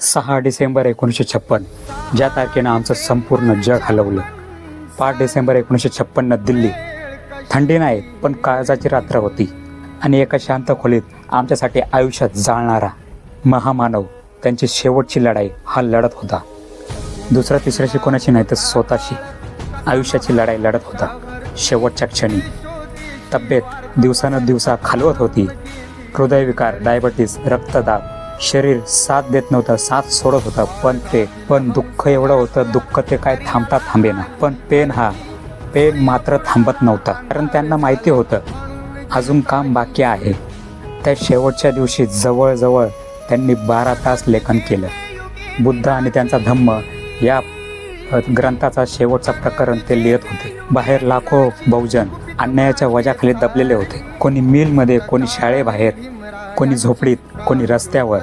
सहा डिसेंबर एकोणीसशे छप्पन. ज्या तारखेनं आमचं संपूर्ण जग हलवलं. पाच डिसेंबर एकोणीसशे छप्पन्न दिल्ली. थंडी नाही पण काळजाची रात्र होती. आणि एका शांत खोलीत आमच्यासाठी आयुष्यात जाळणारा महामानव त्यांची शेवटची लढाई हा लढत होता. दुसऱ्या तिसऱ्याशी कोणाशी नाही तर स्वतःशी आयुष्याची लढाई लढत होता. शेवटच्या क्षणी. तब्येत दिवसानं दिवसा खालवत होती. हृदयविकार डायबिटीस रक्तदाब शरीर साथ देत नव्हतं साथ सोडत होतं. पण ते पण दुःख एवढं होतं दुःख ते काय थांबता थांबेना पण पेन हा पेन मात्र थांबत नव्हता. कारण त्यांना माहिती होतं अजून काम बाकी आहे. त्या शेवटच्या दिवशी जवळजवळ त्यांनी बारा तास लेखन केलं. बुद्ध आणि त्यांचा धम्म या ग्रंथाचा शेवटचा प्रकरण ते लिहित होते. बाहेर लाखो बहुजन अन्यायाच्या वजाखाली दबलेले होते. कोणी मिलमध्ये कोणी शाळेबाहेर कोणी झोपडीत कोणी रस्त्यावर.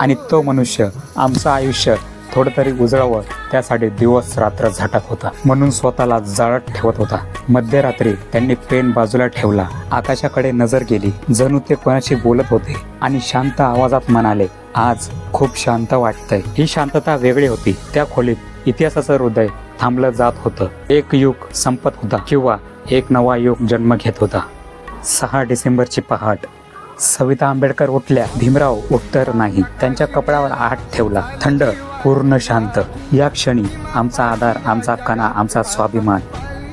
आणि तो मनुष्य आमचं आयुष्य थोडं तरी उजळावं त्यासाठी दिवस रात्र झटत होता. म्हणून स्वतःला जाळत ठेवत होता. मध्यरात्री त्यांनी पेन बाजूला ठेवला. आकाशाकडे नजर गेली. जणू ते कोणाशी बोलत होते आणि शांत आवाजात म्हणाले आज खूप शांत वाटतंय. ही शांतता वेगळी होती. त्या खोलीत इतिहासाचं हृदय थांबलं जात होतं. एक युग संपत होता किंवा एक नवा युग जन्म घेत होता. सहा डिसेंबरची पहाट. सविता आंबेडकर उठल्या. भीमराव उत्तर नाही. त्यांच्या कपड्यावर आठ ठेवला. थंड पूर्ण शांत. या क्षणी आमचा आधार आमचा कणा आमचा स्वाभिमान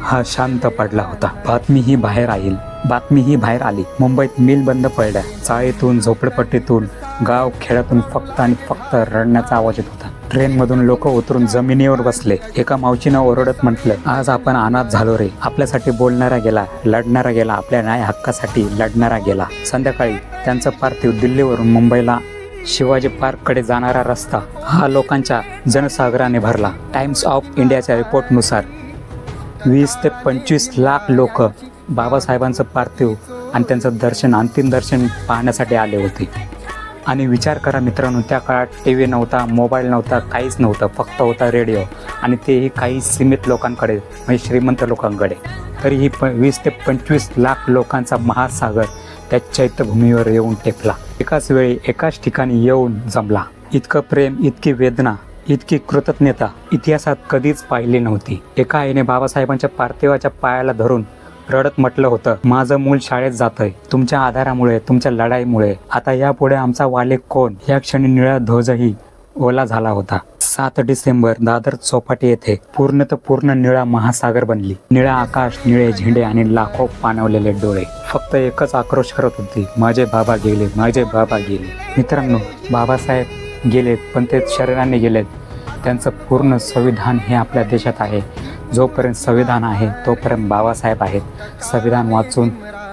हा शांत पडला होता. बातमी ही बाहेर येईल बातमी ही बाहेर आली. मुंबईत मिल बंद पडल्या. चाळीतून झोपडपट्टीतून गाव खेड्यातून फक्त आणि फक्त रडण्याचा आवाज येत होता. ट्रेनमधून लोक उतरून जमिनीवर बसले. एका मावशीनं ओरडत म्हटलं आज आपण अनाथ झालो रे. आपल्यासाठी बोलणारा गेला लढणारा गेला आपल्या न्याय हक्कासाठी लढणारा गेला. संध्याकाळी त्यांचं पार्थिव दिल्लीवरून मुंबईला शिवाजी पार्ककडे जाणारा रस्ता हा लोकांच्या जनसागराने भरला. टाइम्स ऑफ इंडियाच्या रिपोर्टनुसार वीस ते पंचवीस लाख लोक बाबासाहेबांचं पार्थिव आणि त्यांचं दर्शन अंतिम दर्शन पाहण्यासाठी आले होते. आणि विचार करा मित्रांनो त्या काळात टी व्ही नव्हता मोबाईल नव्हता काहीच नव्हतं फक्त होता रेडिओ. आणि तेही काही सीमित लोकांकडे म्हणजे श्रीमंत लोकांकडे. तरीही प वीस ते पंचवीस लाख लोकांचा महासागर त्या चैत्यभूमीवर येऊन टेकला. एकाच वेळी एकाच ठिकाणी येऊन जमला. इतकं प्रेम इतकी वेदना इतकी कृतज्ञता इतिहासात कधीच पाहिली नव्हती. एका आईने बाबासाहेबांच्या पार्थिवाच्या पायाला धरून रडत म्हटलं होतं माझं मूल शाळेत जातंय. तुमच्या आधारामुळे तुमच्या लढाईमुळे. आता यापुढे आमचा वाले कोण? या क्षणी निळा ध्वजही ओला झाला होता. सात डिसेंबर दादर चौपाटी येथे पूर्ण तर पूर्ण निळा महासागर बनली. निळा आकाश निळे झेंडे आणि लाखो पाणवलेले डोळे. फक्त एकच आक्रोश करत होती. माझे बाबा गेले माझे बाबा गेले. मित्रांनो बाबासाहेब गेलेत पण ते शरीराने गेलेत. त्यांचं पूर्ण संविधान हे आपल्या देशात आहे. जोपर्यंत संविधान आहे तोपर्यंत बाबासाहेब आहेत. संविधान वाचून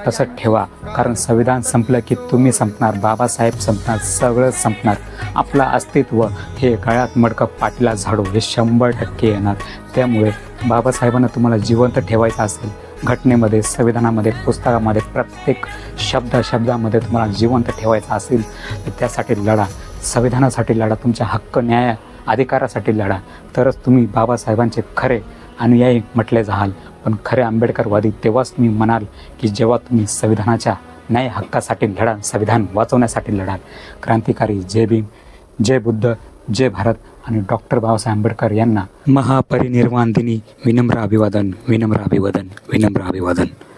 तसंच ठेवा. कारण संविधान संपलं की तुम्ही संपणार बाबासाहेब संपणार सगळं संपणार. आपलं अस्तित्व हे गळ्यात मडकं पाटीला झाडू हे शंभर टक्के येणार. त्यामुळे बाबासाहेबांना तुम्हाला जिवंत ठेवायचं असेल. घटनेमध्ये संविधानामध्ये पुस्तकामध्ये प्रत्येक शब्द शब्दामध्ये तुम्हाला जिवंत ठेवायचं असेल तर त्यासाठी लढा. संविधानासाठी लढा तुमच्या हक्क न्याय अधिकारासाठी लढा. तरच तुम्ही बाबासाहेबांचे खरे अनुयायी म्हटले जाल. पण खरे आंबेडकरवादी तेव्हाच तुम्ही म्हणाल की जेव्हा तुम्ही संविधानाच्या न्याय हक्कासाठी लढाल संविधान वाचवण्यासाठी लढाल. क्रांतिकारी जय भीम जय बुद्ध जय भारत आणि डॉक्टर बाबासाहेब आंबेडकर यांना महापरिनिर्वाण दिनी विनम्र अभिवादन विनम्र अभिवादन विनम्र अभिवादन.